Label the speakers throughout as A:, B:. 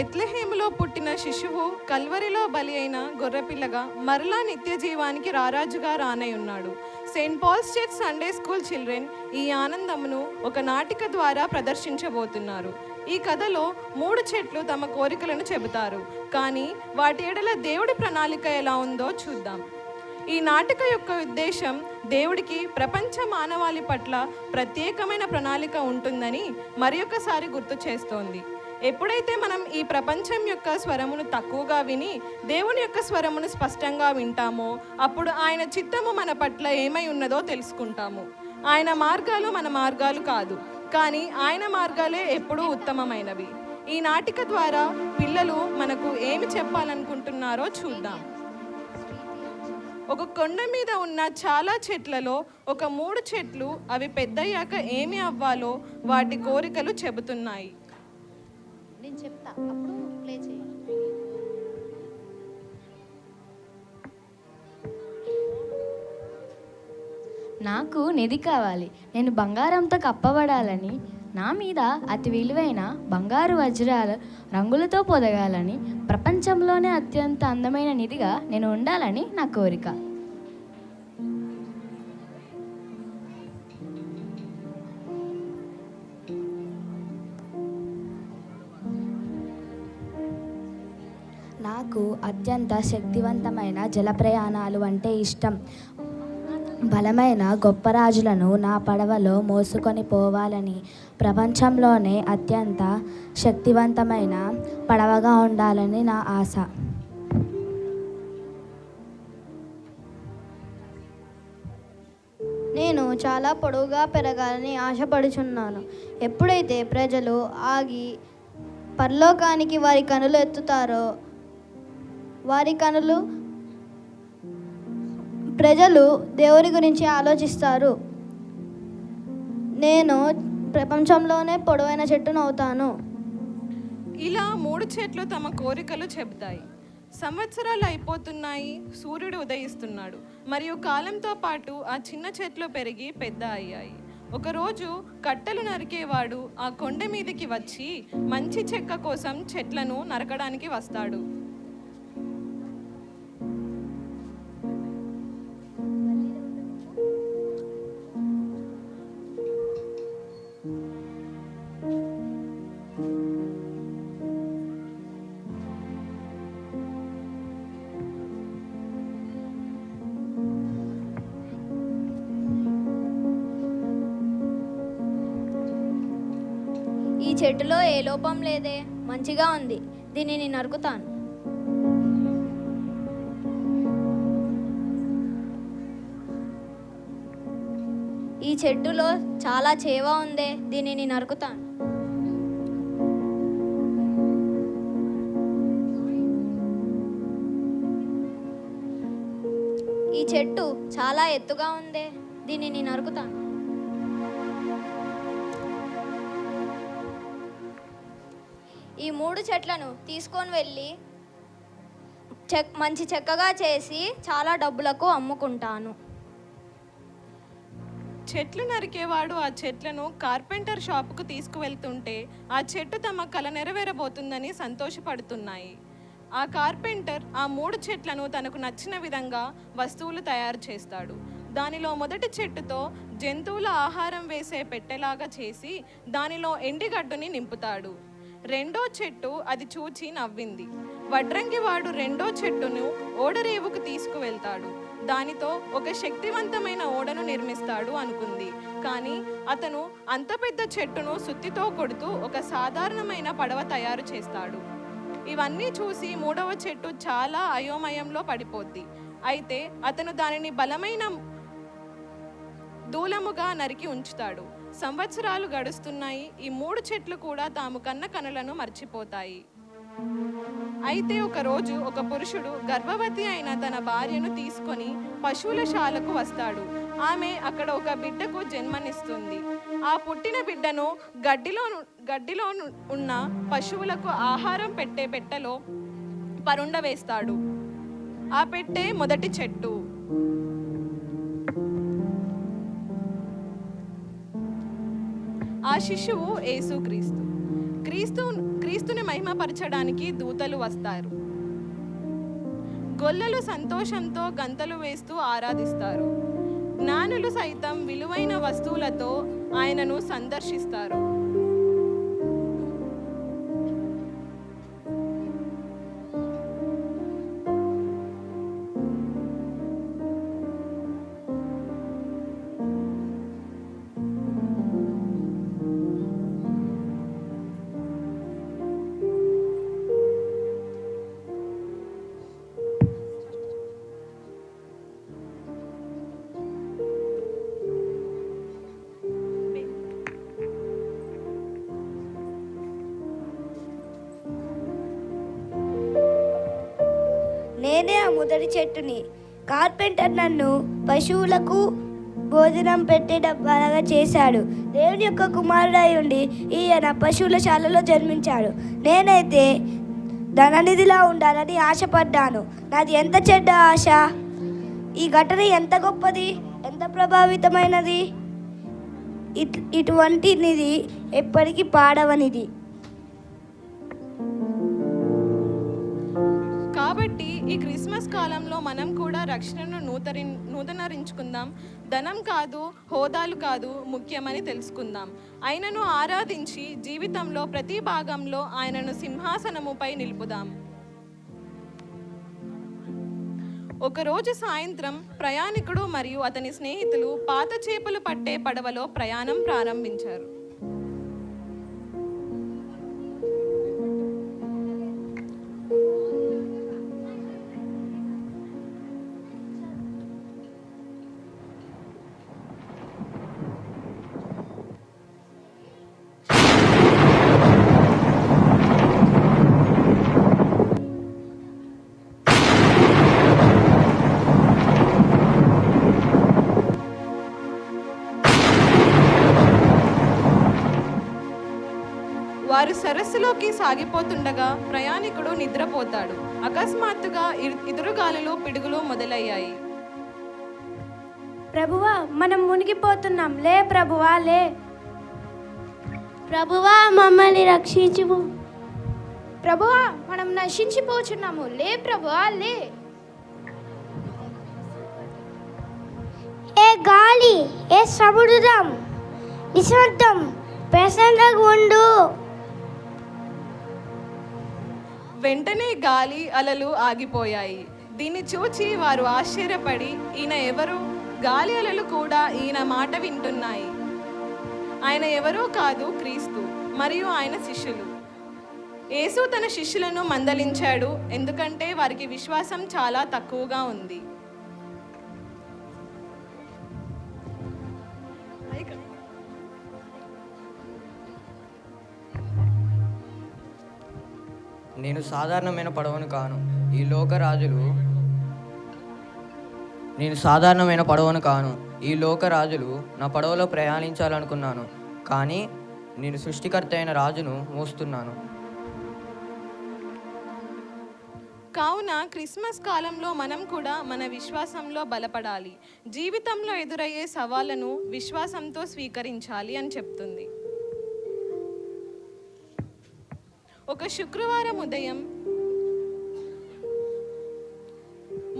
A: బెత్లెహేములో పుట్టిన శిశువు కల్వరిలో బలి అయిన గొర్రెపిల్లగా మరలా నిత్య జీవానికి రారాజుగా రానై ఉన్నాడు Saint Paul's church Sunday school children ఈ ఆనందమును ఒక నాటిక ద్వారా ప్రదర్శించబోతున్నారు. ఈ కథలో మూడు చెట్లు తమ కోరికలను చెబుతారు. కానీ వాటి ఎడల దేవుడి ప్రణాళిక ఎలా ఉందో చూద్దాం. ఈ నాటిక యొక్క ఉద్దేశం దేవుడికి ప్రపంచ మానవాళి పట్ల ప్రత్యేకమైన ప్రణాళిక ఉంటుందని మరొకసారి గుర్తు చేస్తోంది. ఎప్పుడైతే మనం ఈ ప్రపంచం యొక్క స్వరమును తక్కువగా విని దేవుని యొక్క స్వరమును స్పష్టంగా వింటామో అప్పుడు ఆయన చిత్తము మన పట్ల ఏమై ఉన్నదో తెలుసుకుంటాము. ఆయన మార్గాలు మన మార్గాలు కాదు కానీ ఆయన మార్గాలే ఎప్పుడూ ఉత్తమమైనవి. ఈ నాటిక ద్వారా పిల్లలు మనకు ఏమి చెప్పాలనుకుంటున్నారో చూద్దాం. ఒక కొండ మీద ఉన్న చాలా చెట్లలో ఒక మూడు చెట్లు అవి పెద్దయ్యాక ఏమి అవ్వాలో వాటి కోరికలు చెబుతున్నాయి.
B: నేను చెప్తా. అప్పుడు ప్లే చేయండి
C: నాకు నిధి కావాలి. నేను బంగారంతో కప్పబడాలని నా మీద అతి విలువైన బంగారు వజ్రాల రంగులతో పొదగాలని ప్రపంచంలోనే అత్యంత అందమైన నిధిగా నేను ఉండాలని నా కోరిక.
D: నాకు అత్యంత శక్తివంతమైన జల ప్రయాణాలు అంటే ఇష్టం. బలమైన గొప్ప రాజులను నా పడవలో మోసుకొని పోవాలని ప్రపంచంలోనే అత్యంత శక్తివంతమైన పడవగా ఉండాలని నా ఆశ.
E: నేను చాలా పొడవుగా పెరగాలని ఆశపడుచున్నాను. ఎప్పుడైతే ప్రజలు ఆగి పరలోకానికి వారి కనులు ఎత్తుతారో వారి కనులు ప్రజలు దేవుని గురించి ఆలోచిస్తారు. నేను ప్రపంచంలోనే పొడవైన చెట్టును అవుతాను.
A: ఇలా మూడు చెట్లు తమ కోరికలు చెబుతాయి. సంవత్సరాలు అయిపోతున్నాయి సూర్యుడు ఉదయిస్తున్నాడు. మరియు కాలంతో పాటు ఆ చిన్న చెట్లు పెరిగి పెద్ద అయ్యాయి. ఒకరోజు కట్టెలు నరికేవాడు ఆ కొండ మీదకి వచ్చి మంచి చెక్క కోసం చెట్లను నరకడానికి వస్తాడు.
E: చెట్టులో ఏ లోపం లేదే. మంచిగా ఉంది. దీనిని నరుకుతాను. ఈ చెట్టులో చాలా చేవ ఉందే. దీనిని నరుకుతాను. ఈ చెట్టు చాలా ఎత్తుగా ఉందే. దీనిని నరుకుతాను. మూడు చెట్లను తీసుకొని వెళ్ళి చెక్ మంచి చెక్కగా చేసి చాలా డబ్బులకు అమ్ముకుంటాను.
A: చెట్లు నరికేవాడు ఆ చెట్లను కార్పెంటర్ షాపుకు తీసుకువెళ్తుంటే ఆ చెట్టు తమ కల నెరవేరబోతుందని సంతోషపడుతున్నాయి. ఆ కార్పెంటర్ ఆ మూడు చెట్లను తనకు నచ్చిన విధంగా వస్తువులు తయారు చేస్తాడు. దానిలో మొదటి చెట్టుతో జంతువుల ఆహారం వేసే పెట్టెలాగా చేసి దానిలో ఎండిగడ్డుని నింపుతాడు. రెండో చెట్టు అది చూచి నవ్వింది. వడ్రంగివాడు రెండో చెట్టును ఓడరేవుకు తీసుకువెళ్తాడు. దానితో ఒక శక్తివంతమైన ఓడను నిర్మిస్తాడు అనుకుంది. కానీ అతను అంత పెద్ద చెట్టును సుత్తితో కొడుతూ ఒక సాధారణమైన పడవ తయారు చేస్తాడు. ఇవన్నీ చూసి మూడవ చెట్టు చాలా అయోమయంలో పడిపోద్ది. అయితే అతను దానిని బలమైన దూలముగా నరికి ఉంచుతాడు. సంవత్సరాలు గడుస్తున్నాయి. ఈ మూడు చెట్లు కూడా తాము కన్న కనులను మర్చిపోతాయి. అయితే ఒక రోజు ఒక పురుషుడు గర్భవతి అయిన తన భార్యను తీసుకొని పశువుల శాలకు వస్తాడు. ఆమె అక్కడ ఒక బిడ్డకు జన్మనిస్తుంది. ఆ పుట్టిన బిడ్డను గడ్డిలో గడ్డిలో ఉన్న పశువులకు ఆహారం పెట్టే పెట్టెలో పరుండ వేస్తాడు. ఆ పెట్టే మొదటి చెట్టు. శిశువు యేసుక్రీస్తు క్రీస్తు క్రీస్తుని మహిమపరచడానికి దూతలు వస్తారు. గొల్లలు సంతోషంతో గంతలు వేస్తూ ఆరాధిస్తారు. జ్ఞానులు సైతం విలువైన వస్తువులతో ఆయనను సందర్శిస్తారు.
F: నేనే ఆ మొదటి చెట్టుని. కార్పెంటర్ నన్ను పశువులకు భోజనం పెట్టే డబ్బాలుగా చేశాడు. దేవుని యొక్క కుమారుడై ఉండి ఈయన పశువుల శాలలో జన్మించాడు. నేనైతే ధననిధిలా ఉండాలని ఆశపడ్డాను. నాది ఎంత చెడ్డ ఆశ? ఈ ఘటన ఎంత గొప్పది? ఎంత ప్రభావితమైనది? ఇట్ ఇటువంటి నిధి ఎప్పటికీ పాడవనిది.
A: కాబట్టి ఈ క్రిస్మస్ కాలంలో మనం కూడా రక్షణను నూతరి నూతనరించుకుందాం. ధనం కాదు హోదాలు కాదు ముఖ్యమని తెలుసుకుందాం. ఆయనను ఆరాధించి జీవితంలో ప్రతి భాగంలో ఆయనను సింహాసనముపై నిలుపుదాం. ఒకరోజు సాయంత్రం ప్రయాణికుడు మరియు అతని స్నేహితులు పాత చేపలు పట్టే పడవలో ప్రయాణం ప్రారంభించారు. వారు సరస్సులోకి సాగిపోతుండగా ప్రయాణికుడు నిద్రపోతాడు. అకస్మాత్తుగా ఎదురుగాలులు పిడుగులు మొదలయ్యాయి.
F: ప్రభువా మనం మునిగిపోతున్నాం. లే ప్రభువా లే.
E: ప్రభువా మమ్మల్ని రక్షించు
F: ప్రభువా మనం నశించిపోచున్నాము. లే ప్రభువా లే. ఏ గాలి ఏ సముద్రం నిశ్శబ్దం ప్రశాంతంగా ఉండు.
A: వెంటనే గాలి అలలు ఆగిపోయాయి. దీన్ని చూచి వారు ఆశ్చర్యపడి ఈయన ఎవరు? గాలి అలలు కూడా ఈయన మాట వింటున్నాయి. ఆయన ఎవరో కాదు క్రీస్తు మరియు ఆయన శిష్యులు. యేసు తన శిష్యులను మందలించాడు ఎందుకంటే వారికి విశ్వాసం చాలా తక్కువగా ఉంది.
G: నేను సాధారణమైన పడవను కాను. ఈ లోక రాజులు నేను సాధారణమైన పడవను కాను. ఈ లోక రాజులు నా పడవలో ప్రయాణించాలనుకున్నాను. కానీ నేను సృష్టికర్త అయిన రాజును మోస్తున్నాను.
A: కావున క్రిస్మస్ కాలంలో మనం కూడా మన విశ్వాసంలో బలపడాలి. జీవితంలో ఎదురయ్యే సవాళ్ళను విశ్వాసంతో స్వీకరించాలి అని చెప్తుంది. ఒక శుక్రవారం ఉదయం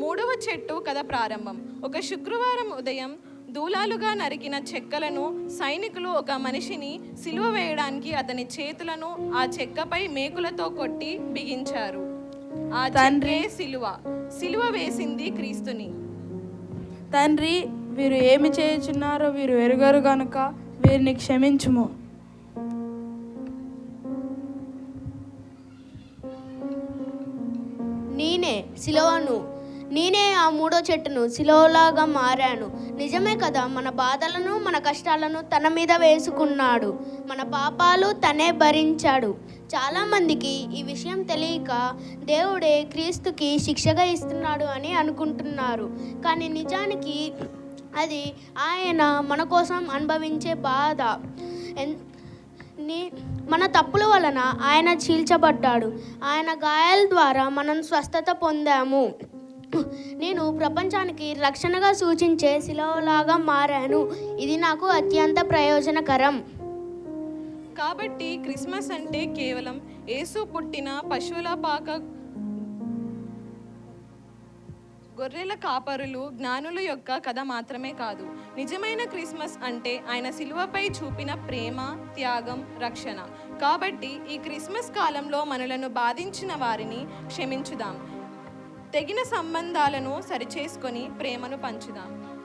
A: మూడవ చెట్టు కథ ప్రారంభం. ఒక శుక్రవారం ఉదయం దూలాలుగా నరికిన చెక్కలను సైనికులు ఒక మనిషిని సిలువ వేయడానికి అతని చేతులను ఆ చెక్కపై మేకులతో కొట్టి బిగించారు. ఆ తండ్రి. సిలువ. సిలువ వేసింది క్రీస్తుని.
H: తండ్రి వీరు ఏమి చేయుచున్నారో వీరు ఎరుగరు గనుక వీరిని క్షమించుము.
E: సిలోను. సిలువను నేనే ఆ మూడో చెట్టును సిలువలాగా మారాను. నిజమే కదా మన బాధలను మన కష్టాలను తన మీద వేసుకున్నాడు. మన పాపాలు తనే భరించాడు. చాలామందికి ఈ విషయం తెలియక దేవుడే క్రీస్తుకి శిక్షగా ఇస్తున్నాడు అని అనుకుంటున్నారు. కానీ నిజానికి అది ఆయన మన కోసం అనుభవించే బాధ. ఎన్ మన తప్పుల వలన ఆయన చీల్చబడ్డాడు. ఆయన గాయాల ద్వారా మనం స్వస్థత పొందాము. నేను ప్రపంచానికి రక్షణగా సూచించే శిలవలాగా మారాను. ఇది నాకు అత్యంత ప్రయోజనకరం.
A: కాబట్టి క్రిస్మస్ అంటే కేవలం యేసు పుట్టిన పశువుల పాక గొర్రెల కాపరులు జ్ఞానుల యొక్క కథ మాత్రమే కాదు. నిజమైన క్రిస్మస్ అంటే ఆయన శిలువపై చూపిన ప్రేమ త్యాగం రక్షణ. కాబట్టి ఈ క్రిస్మస్ కాలంలో మనలను బాధించిన వారిని క్షమించుదాం. తెగిన సంబంధాలను సరిచేసుకొని ప్రేమను పంచుదాం.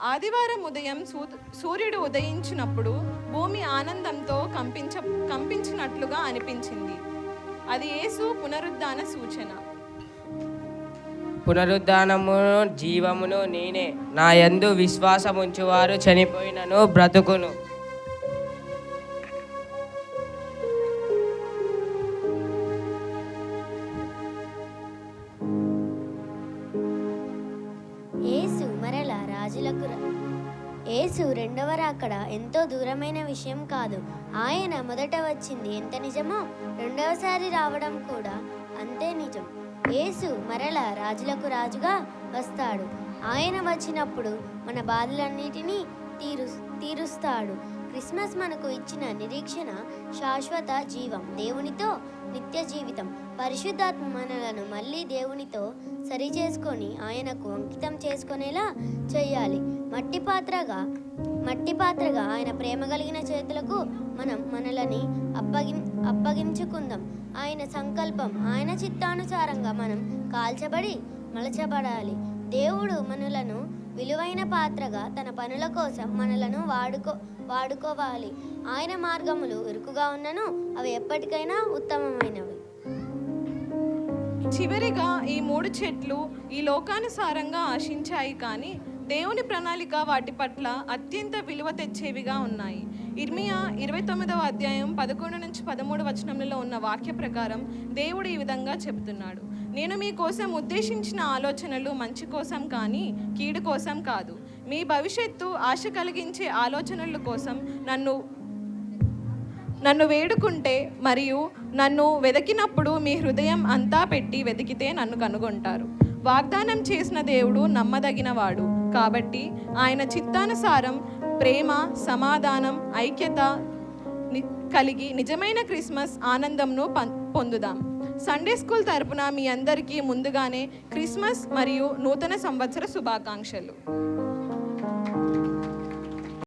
A: ఆదివారం ఉదయం సూ- సూర్యుడు ఉదయించినప్పుడు భూమి ఆనందంతో కంపించ కంపించినట్లుగా అనిపించింది. అది యేసు పునరుద్ధాన సూచన.
I: పునరుద్ధానము జీవమును నేనే. నా యందు విశ్వాసముంచువారు చనిపోయినను బ్రతుకును.
J: ఏసు మరల రాజులకు ఏసు రెండవ రాకడ ఎంతో దూరమైన విషయం కాదు. ఆయన మొదట వచ్చింది ఎంత నిజమో రెండవసారి రావడం కూడా అంతే నిజం. యేసు మరల రాజులకు రాజుగా వస్తాడు. ఆయన వచ్చినప్పుడు మన బాధలన్నిటినీ తీరు తీరుస్తాడు. క్రిస్మస్ మనకు ఇచ్చిన నిరీక్షణ శాశ్వత జీవం దేవునితో నిత్య జీవితం. పరిశుద్ధాత్మ మనలను మళ్ళీ దేవునితో సరి చేసుకొని ఆయనకు అంకితం చేసుకునేలా చేయాలి. మట్టి పాత్రగా మట్టి పాత్రగా ఆయన ప్రేమ కలిగిన చేతులకు మనం మనలని అప్పగి అప్పగించుకుందాం. ఆయన సంకల్పం ఆయన చిత్తానుసారంగా మనం కాల్చబడి మలచబడాలి. దేవుడు మనలను విలువైన పాత్రగా తన పనుల కోసం మనలను వాడుకో వాడుకోవాలి. ఆయన మార్గములు ఇరుకుగా ఉన్నను అవి ఎప్పటికైనా ఉత్తమమైనవి.
A: చివరిగా ఈ మూడు చెట్లు ఈ లోకానుసారంగా ఆశించాయి కానీ దేవుని ప్రణాళిక వాటి పట్ల అత్యంత విలువ తెచ్చేవిగా ఉన్నాయి. ఇర్మియా ఇరవై తొమ్మిదవ అధ్యాయం పదకొండు నుంచి పదమూడు వచనములలో ఉన్న వాక్య ప్రకారం దేవుడు ఈ విధంగా చెబుతున్నాడు. నేను మీ కోసం ఉద్దేశించిన ఆలోచనలు మంచి కోసం కానీ కీడు కోసం కాదు. మీ భవిష్యత్తు ఆశ కలిగించే ఆలోచనల కోసం నన్ను నన్ను వేడుకుంటే మరియు నన్ను వెతికినప్పుడు మీ హృదయం అంతా పెట్టి వెతికితే నన్ను కనుగొంటారు. వాగ్దానం చేసిన దేవుడు నమ్మదగినవాడు. కాబట్టి ఆయన చిత్తానుసారం ప్రేమ సమాధానం ఐక్యత ని- కలిగి నిజమైన క్రిస్మస్ ఆనందంను పొందుదాం. సండే స్కూల్ తరపున మీ అందరికీ ముందుగానే క్రిస్మస్ మరియు నూతన సంవత్సర శుభాకాంక్షలు.